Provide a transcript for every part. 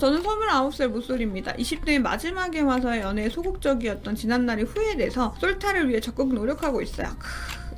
저는 29살 모쏠입니다. 20대의 마지막에 와서의 연애에 소극적이었던 지난날이 후회돼서 솔타를 위해 적극 노력하고 있어요.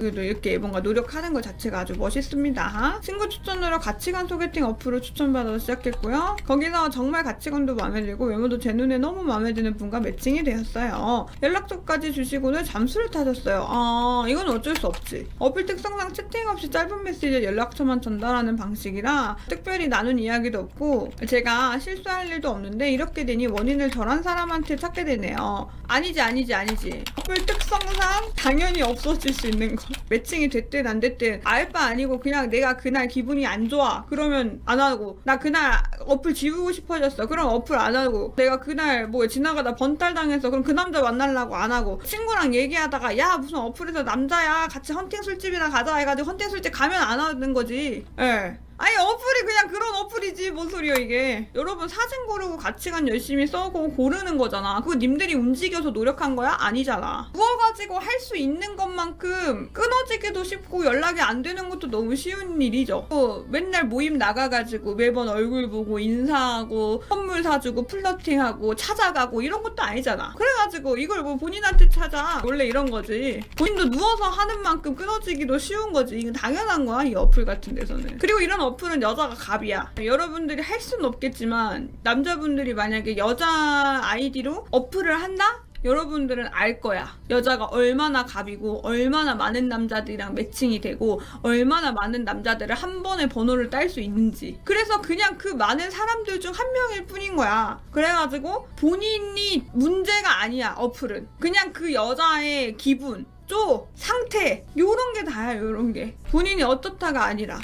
크, 그래도 이렇게 뭔가 노력하는 것 자체가 아주 멋있습니다. 친구 추천으로 가치관 소개팅 어플을 추천받아서 시작했고요. 거기서 정말 가치관도 마음에 들고 외모도 제 눈에 너무 마음에 드는 분과 매칭이 되었어요. 연락처까지 주시고는 잠수를 타셨어요. 아 이건 어쩔 수 없지. 어플 특성상 채팅 없이 짧은 메시지에 연락처만 전달하는 방식이라 특별히 나눈 이야기도 없고 제가 실수할 일도 없는데 이렇게 되니 원인을 덜한 사람한테 찾게 되네요. 아니지 아니지 아니지. 어플 특성상 당연히 없어질 수 있는 거. 매칭이 됐든 안 됐든 알바 아니고 그냥 내가 그날 기분이 안 좋아. 그러면 안 하고 나 그날 어플 지우고 싶어졌어. 그럼 어플 안 하고 내가 그날 뭐 지나가다 번탈 당해서 그럼 그 남자 만나려고 안 하고 친구랑 얘기하다가 야 무슨 어플에서 남자야 같이 헌팅 술집이나 가자 해가지고 헌팅 술집 가면 안 하는 거지. 예. 아니 어플이 그냥 그런 어플이지 뭔 소리야 이게. 여러분 사진 고르고 가치관 열심히 써고 고르는 거잖아. 그거 님들이 움직여서 노력한 거야? 아니잖아. 구워가지고 할 수 있는 것만큼 끊어지기도 쉽고 연락이 안 되는 것도 너무 쉬운 일이죠. 또 맨날 모임 나가가지고 매번 얼굴 보고 인사하고 선물 사주고 플러팅하고 찾아가고 이런 것도 아니잖아. 그래가지고 이걸 뭐 본인한테 찾아. 원래 이런 거지. 본인도 누워서 하는 만큼 끊어지기도 쉬운 거지. 이건 당연한 거야 이 어플 같은 데서는. 그리고 이런 어플 은 여자가 갑이야 여러분들이 할 수는 없겠지만 남자분들이 만약에 여자 아이디로 어플을 한다? 여러분들은 알 거야. 여자가 얼마나 갑이고, 얼마나 많은 남자들이랑 매칭이 되고, 얼마나 많은 남자들을 한 번에 번호를 딸 수 있는지. 그래서 그냥 그 많은 사람들 중 한 명일 뿐인 거야. 그래가지고 본인이 문제가 아니야, 어플은. 그냥 그 여자의 기분, 쪼, 상태, 요런 게 다야, 요런 게. 본인이 어떻다가 아니라.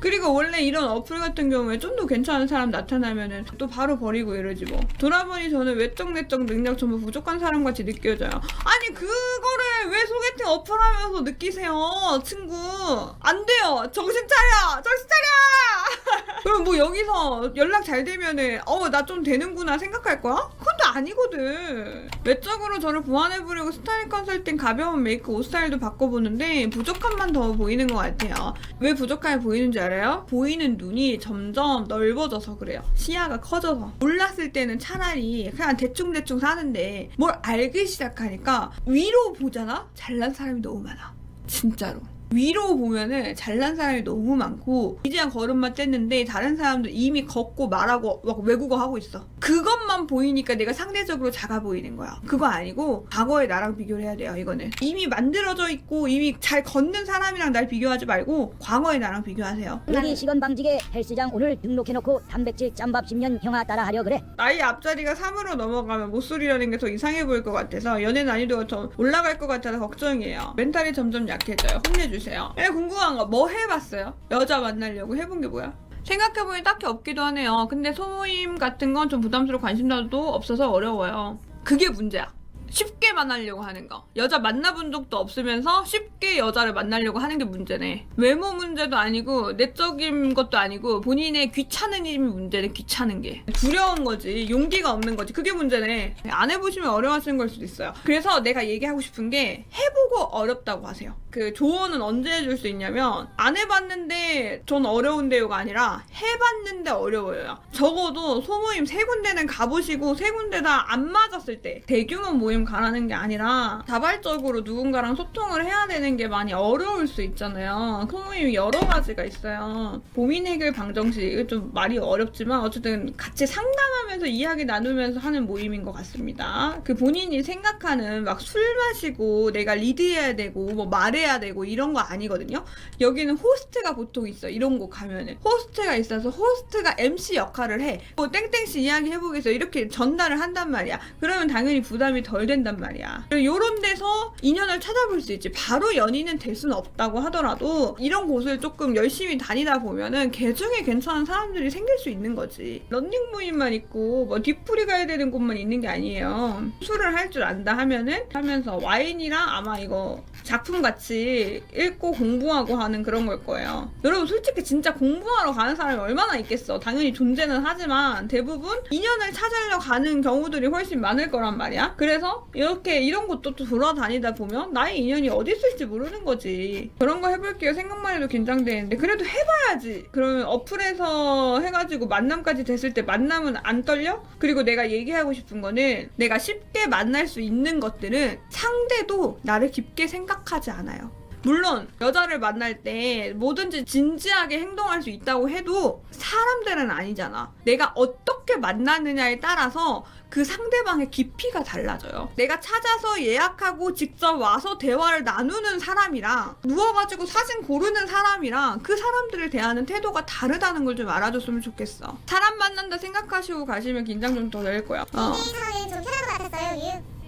그리고 원래 이런 어플 같은 경우에 좀 더 괜찮은 사람 나타나면은 또 바로 버리고 이러지 뭐. 돌아보니 저는 외적 내적 능력 전부 부족한 사람 같이 느껴져요. 아니 그거를 왜 소개팅 어플 하면서 느끼세요, 친구? 안 돼요. 정신 차려, 정신 차려. 그럼 뭐 여기서 연락 잘 되면은 어 나 좀 되는구나 생각할 거야? 아니거든. 외적으로 저를 보완해보려고 스타일 컨설팅 가벼운 메이크 옷 스타일도 바꿔보는데 부족함만 더 보이는 것 같아요. 왜 부족함이 보이는지 알아요? 보이는 눈이 점점 넓어져서 그래요. 시야가 커져서. 몰랐을 때는 차라리 그냥 대충대충 사는데 뭘 알기 시작하니까 위로 보잖아? 잘난 사람이 너무 많아. 진짜로. 위로 보면은 잘난 사람이 너무 많고 이제야 걸음만 뗐는데 다른 사람들 이미 걷고 말하고 막 외국어 하고 있어 그것만 보이니까 내가 상대적으로 작아 보이는 거야 그거 아니고 과거의 나랑 비교를 해야 돼요 이거는 이미 만들어져 있고 이미 잘 걷는 사람이랑 날 비교하지 말고 과거의 나랑 비교하세요 우리 시건 방지게 헬스장 오늘 등록해놓고 단백질 짬밥 10년 형아 따라 하려 그래. 나이 앞자리가 3으로 넘어가면 모쏠이라는 게 더 이상해 보일 것 같아서 연애 난이도가 더 올라갈 것 같아서 걱정이에요. 멘탈이 점점 약해져요. 혼내 주세요. 예, 궁금한 거 뭐 해봤어요? 여자 만나려고 해본 게 뭐야? 생각해보니 딱히 없기도 하네요. 근데 소모임 같은 건 좀 부담스러워 관심사도 없어서 어려워요. 그게 문제야. 쉽게 만나려고 하는 거. 여자 만나본 적도 없으면서 쉽게 여자를 만나려고 하는 게 문제네. 외모 문제도 아니고 내적인 것도 아니고 본인의 귀찮은 일이 문제네. 귀찮은 게. 두려운 거지. 용기가 없는 거지. 그게 문제네. 안 해보시면 어려워하시는 걸 수도 있어요. 그래서 내가 얘기하고 싶은 게 해보고 어렵다고 하세요. 그 조언은 언제 해줄 수 있냐면 안 해봤는데 전 어려운데요가 아니라 해봤는데 어려워요. 적어도 소모임 세 군데는 가보시고 세 군데 다 안 맞았을 때 대규모 모임 가라는 게 아니라 자발적으로 누군가랑 소통을 해야 되는 게 많이 어려울 수 있잖아요. 소모임이 여러 가지가 있어요. 고민 해결 방정식 이거 좀 말이 어렵지만 어쨌든 같이 상담하면서 이야기 나누면서 하는 모임인 것 같습니다. 그 본인이 생각하는 막 술 마시고 내가 리드해야 되고 뭐 말해야 되고 이런 거 아니거든요. 여기는 호스트가 보통 있어. 이런 곳 가면은 호스트가 있어서 호스트가 MC 역할을 해. 뭐 땡땡 씨 이야기 해보겠어. 이렇게 전달을 한단 말이야. 그러면 당연히 부담이 덜 된단 말이야. 요런 데서 인연을 찾아볼 수 있지. 바로 연인은 될 수는 없다고 하더라도 이런 곳을 조금 열심히 다니다 보면은 개 중에 괜찮은 사람들이 생길 수 있는 거지. 런닝 모임만 있고 뭐 뒷풀이 가야 되는 곳만 있는 게 아니에요. 술을 할 줄 안다 하면은 하면서 와인이랑 아마 이거 작품 같이 읽고 공부하고 하는 그런 걸 거예요. 여러분 솔직히 진짜 공부하러 가는 사람이 얼마나 있겠어. 당연히 존재는 하지만 대부분 인연을 찾으러 가는 경우들이 훨씬 많을 거란 말이야. 그래서 어? 이렇게 이런 곳도 또 돌아다니다 보면 나의 인연이 어디 있을지 모르는 거지. 그런 거 해볼게요. 생각만 해도 긴장되는데 그래도 해봐야지. 그러면 어플에서 해가지고 만남까지 됐을 때 만남은 안 떨려? 그리고 내가 얘기하고 싶은 거는 내가 쉽게 만날 수 있는 것들은 상대도 나를 깊게 생각하지 않아요. 물론 여자를 만날 때 뭐든지 진지하게 행동할 수 있다고 해도 사람들은 아니잖아. 내가 어떻게 만나느냐에 따라서 그 상대방의 깊이가 달라져요. 내가 찾아서 예약하고 직접 와서 대화를 나누는 사람이랑 누워가지고 사진 고르는 사람이랑 그 사람들을 대하는 태도가 다르다는 걸 좀 알아줬으면 좋겠어. 사람 만난다 생각하시고 가시면 긴장 좀 더 될 거야. 어. 같았어요.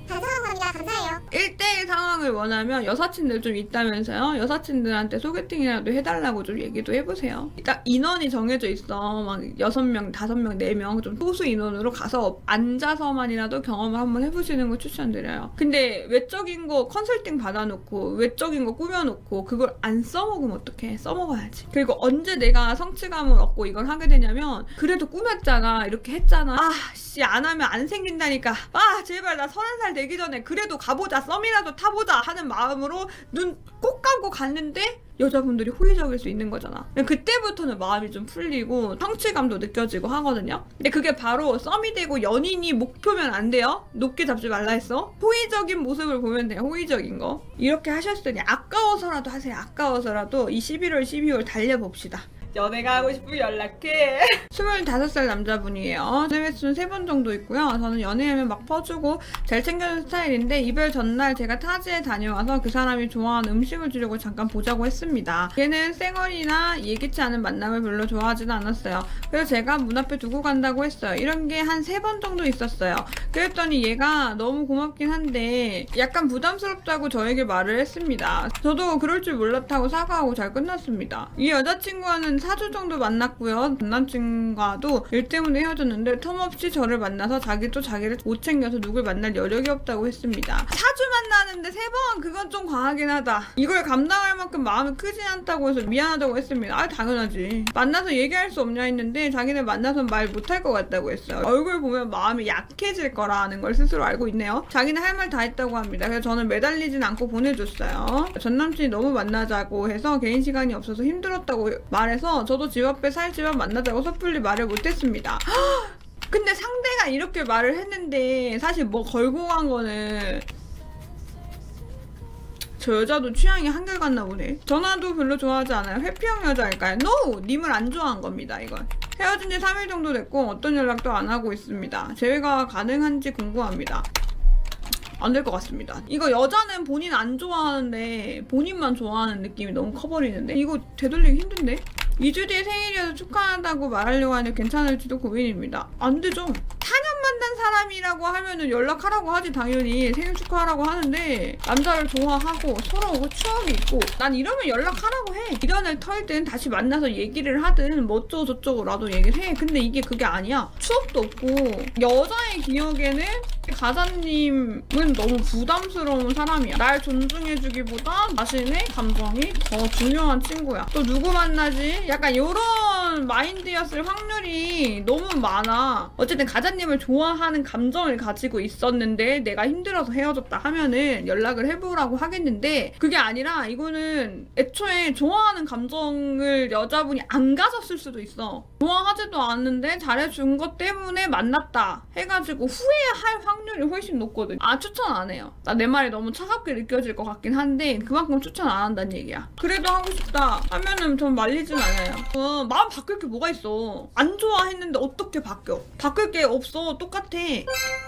유. 반성합니다. 감사해요. 1대1 상황을 원하면 여사친들 좀 있다면서요? 여사친들한테 소개팅이라도 해달라고 좀 얘기도 해보세요. 딱 인원이 정해져 있어. 막 6명, 5명, 4명 좀 소수 인원으로 가서 앉아서만이라도 경험을 한번 해보시는 거 추천드려요. 근데 외적인 거 컨설팅 받아놓고 외적인 거 꾸며놓고 그걸 안 써먹으면 어떡해. 써먹어야지. 그리고 언제 내가 성취감을 얻고 이걸 하게 되냐면 그래도 꾸몄잖아. 이렇게 했잖아. 아, 씨, 안 하면 안 생긴다니까. 아, 제발 나 서른 살 되기 전에 그래도 가보자. 썸이라도 타보자. 하는 마음으로 눈 꼭 감고 갔는데 여자분들이 호의적일 수 있는 거잖아. 그때부터는 마음이 좀 풀리고 성취감도 느껴지고 하거든요. 근데 그게 바로 썸이 되고 연인이 목표면 안 돼요. 높게 잡지 말라 했어. 호의적인 모습을 보면 돼요. 호의적인 거. 이렇게 하셨으니 아까워서라도 하세요. 아까워서라도 이 11월, 12월 달려봅시다. 연애가 하고 싶으면 연락해. 25살 남자분이에요. 연애 횟수는 3번 정도 있고요. 저는 연애하면 막 퍼주고 잘 챙겨주는 스타일인데 이별 전날 제가 타지에 다녀와서 그 사람이 좋아하는 음식을 주려고 잠깐 보자고 했습니다. 얘는 쌩얼이나 예기치 않은 만남을 별로 좋아하지는 않았어요. 그래서 제가 문 앞에 두고 간다고 했어요. 이런 게한세번 정도 있었어요. 그랬더니 얘가 너무 고맙긴 한데 약간 부담스럽다고 저에게 말을 했습니다. 저도 그럴 줄 몰랐다고 사과하고 잘 끝났습니다. 이 여자친구와는 4주 정도 만났고요. 전 남친과도 일 때문에 헤어졌는데 텀없이 저를 만나서 자기도 자기를 못 챙겨서 누굴 만날 여력이 없다고 했습니다. 4주 만나는데 3번 그건 좀 과하긴 하다. 이걸 감당할 만큼 마음이 크진 않다고 해서 미안하다고 했습니다. 아 당연하지. 만나서 얘기할 수 없냐 했는데 자기는 만나서 말 못할 것 같다고 했어요. 얼굴 보면 마음이 약해질 거라는 걸 스스로 알고 있네요. 자기는 할 말 다 했다고 합니다. 그래서 저는 매달리진 않고 보내줬어요. 전 남친이 너무 만나자고 해서 개인 시간이 없어서 힘들었다고 말해서 저도 집 앞에 살지만 만나자고 섣불리 말을 못했습니다. 근데 상대가 이렇게 말을 했는데 사실 뭐 걸고 간 거는 저 여자도 취향이 한결같나 보네. 전화도 별로 좋아하지 않아요. 회피형 여자일까요? No! 님을 안 좋아한 겁니다, 이건. 헤어진 지 3일 정도 됐고 어떤 연락도 안 하고 있습니다. 재회가 가능한지 궁금합니다. 안 될 것 같습니다. 이거 여자는 본인 안 좋아하는데 본인만 좋아하는 느낌이 너무 커버리는데 이거 되돌리기 힘든데? 2주 뒤에 생일이어서 축하한다고 말하려고 하는데 괜찮을지도 고민입니다. 안 되죠. 4년 만난 사람이라고 하면은 연락하라고 하지 당연히 생일 축하하라고 하는데 남자를 좋아하고 서로 추억이 있고 난 이러면 연락하라고 해. 미련을 털든 다시 만나서 얘기를 하든 뭐 어쩌고 저쩌고라도 얘기를 해. 근데 이게 그게 아니야. 추억도 없고 여자의 기억에는 가사님은 너무 부담스러운 사람이야. 날 존중해주기보다 자신의 감정이 더 중요한 친구야. 또 누구 만나지? 약간 이런 마인드였을 확률이 너무 많아. 어쨌든 가자님을 좋아하는 감정을 가지고 있었는데 내가 힘들어서 헤어졌다 하면은 연락을 해보라고 하겠는데 그게 아니라 이거는 애초에 좋아하는 감정을 여자분이 안 가졌을 수도 있어. 좋아하지도 않는데 잘해준 것 때문에 만났다 해가지고 후회할 확률이 훨씬 높거든. 아 추천 안 해요. 나 내 말이 너무 차갑게 느껴질 것 같긴 한데 그만큼 추천 안 한다는 얘기야. 그래도 하고 싶다 하면은 전 말리진 않아요. 어, 마음 바뀔 게 뭐가 있어. 안 좋아했는데 어떻게 바뀌어? 바뀔 게 없어. 똑같아.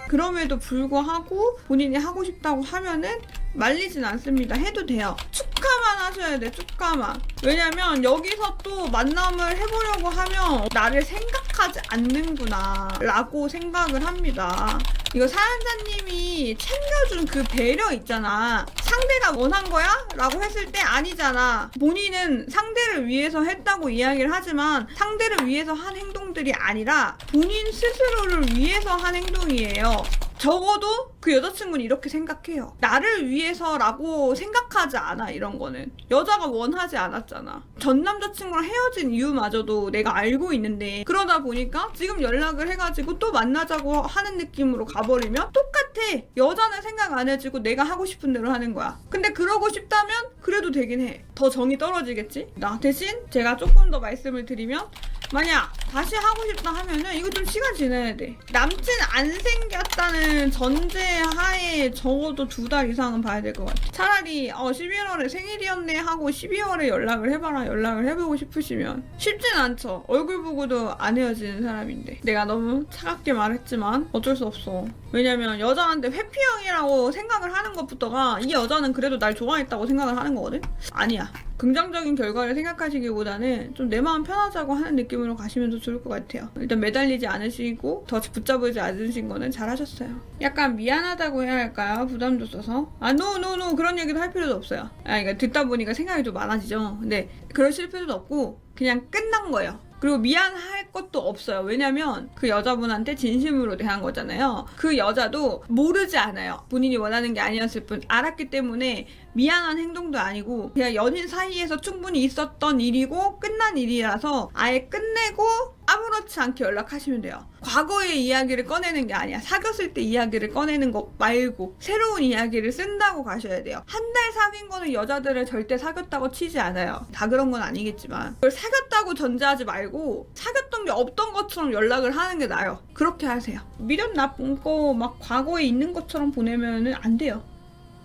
그럼에도 불구하고 본인이 하고 싶다고 하면은 말리진 않습니다. 해도 돼요. 축하만 하셔야 돼, 축하만. 왜냐면 여기서 또 만남을 해보려고 하면 나를 생각하지 않는구나 라고 생각을 합니다. 이거 사연자님이 챙겨준 그 배려 있잖아. 상대가 원한 거야? 라고 했을 때 아니잖아. 본인은 상대를 위해서 했다고 이야기를 하지만 상대를 위해서 한 행동들이 아니라 본인 스스로를 위해서 한 행동이에요. 적어도 그 여자친구는 이렇게 생각해요. 나를 위해서라고 생각하지 않아, 이런 거는. 여자가 원하지 않았잖아. 전 남자친구랑 헤어진 이유마저도 내가 알고 있는데, 그러다 보니까 지금 연락을 해가지고 또 만나자고 하는 느낌으로 가버리면 똑같아. 여자는 생각 안 해주고 내가 하고 싶은 대로 하는 거야. 근데 그러고 싶다면 그래도 되긴 해. 더 정이 떨어지겠지? 나 대신 제가 조금 더 말씀을 드리면, 만약 다시 하고 싶다 하면은 이거 좀 시간 지나야 돼. 남친 안 생겼다는 전제 하에 적어도 두 달 이상은 봐야 될 것 같아. 차라리 어 11월에 생일이었네 하고 12월에 연락을 해봐라 연락을 해보고 싶으시면 쉽진 않죠. 얼굴 보고도 안 헤어지는 사람인데 내가 너무 차갑게 말했지만 어쩔 수 없어. 왜냐면 여자한테 회피형이라고 생각을 하는 것부터가 이 여자는 그래도 날 좋아했다고 생각을 하는 거거든. 아니야. 긍정적인 결과를 생각하시기보다는 좀 내 마음 편하자고 하는 느낌으로 가시면 더 좋을 것 같아요. 일단 매달리지 않으시고 더 붙잡으지 않으신 거는 잘하셨어요. 약간 미안하다고 해야 할까요? 부담 줬어서? 아, 노, 노, 노. 그런 얘기도 할 필요도 없어요. 아, 그러니까 듣다 보니까 생각이 좀 많아지죠. 근데 그러실 필요도 없고 그냥 끝난 거예요. 그리고 미안할 것도 없어요. 왜냐면 그 여자분한테 진심으로 대한 거잖아요. 그 여자도 모르지 않아요. 본인이 원하는 게 아니었을 뿐 알았기 때문에 미안한 행동도 아니고 그냥 연인 사이에서 충분히 있었던 일이고 끝난 일이라서 아예 끝내고 아무렇지 않게 연락하시면 돼요. 과거의 이야기를 꺼내는 게 아니야. 사귀었을 때 이야기를 꺼내는 거 말고 새로운 이야기를 쓴다고 가셔야 돼요. 한 달 사귄 거는 여자들을 절대 사귀었다고 치지 않아요. 다 그런 건 아니겠지만 그걸 사귀었다고 전제하지 말고 사귀었던 게 없던 것처럼 연락을 하는 게 나아요. 그렇게 하세요. 미련 나쁜 거 막 과거에 있는 것처럼 보내면은 안 돼요.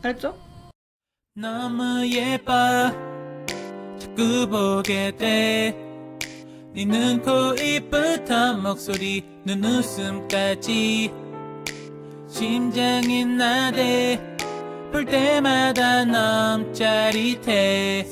알았죠? 너무 예뻐 자꾸 보게 돼 네 눈, 코, 입부터 목소리, 눈웃음까지. 심장이 나대 볼 때마다 너무 짜릿해